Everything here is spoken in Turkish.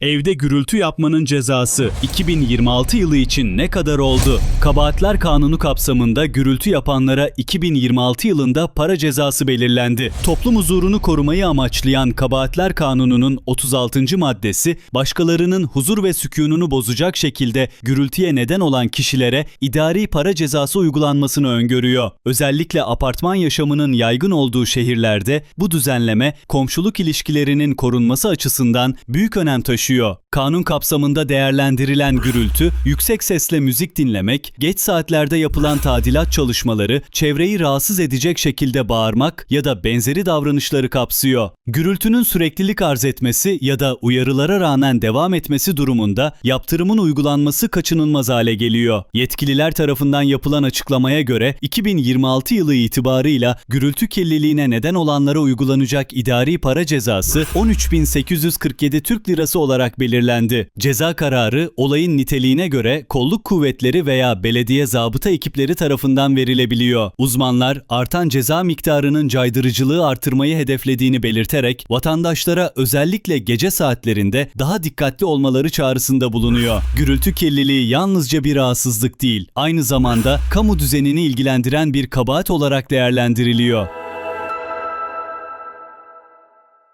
Evde gürültü yapmanın cezası 2026 yılı için ne kadar oldu? Kabahatler Kanunu kapsamında gürültü yapanlara 2026 yılında para cezası belirlendi. Toplum huzurunu korumayı amaçlayan Kabahatler Kanunu'nun 36. maddesi, başkalarının huzur ve sükununu bozacak şekilde gürültüye neden olan kişilere idari para cezası uygulanmasını öngörüyor. Özellikle apartman yaşamının yaygın olduğu şehirlerde bu düzenleme komşuluk ilişkilerinin korunması açısından büyük önem taşıyor. Kanun kapsamında değerlendirilen gürültü, yüksek sesle müzik dinlemek, geç saatlerde yapılan tadilat çalışmaları, çevreyi rahatsız edecek şekilde bağırmak ya da benzeri davranışları kapsıyor. Gürültünün süreklilik arz etmesi ya da uyarılara rağmen devam etmesi durumunda yaptırımın uygulanması kaçınılmaz hale geliyor. Yetkililer tarafından yapılan açıklamaya göre 2026 yılı itibarıyla gürültü kirliliğine neden olanlara uygulanacak idari para cezası 13.847 Türk Lirası olarak belirlendi. Ceza kararı olayın niteliğine göre kolluk kuvvetleri veya belediye zabıta ekipleri tarafından verilebiliyor. Uzmanlar artan ceza miktarının caydırıcılığı artırmayı hedeflediğini belirterek vatandaşlara özellikle gece saatlerinde daha dikkatli olmaları çağrısında bulunuyor. Gürültü kirliliği yalnızca bir rahatsızlık değil, aynı zamanda kamu düzenini ilgilendiren bir kabahat olarak değerlendiriliyor.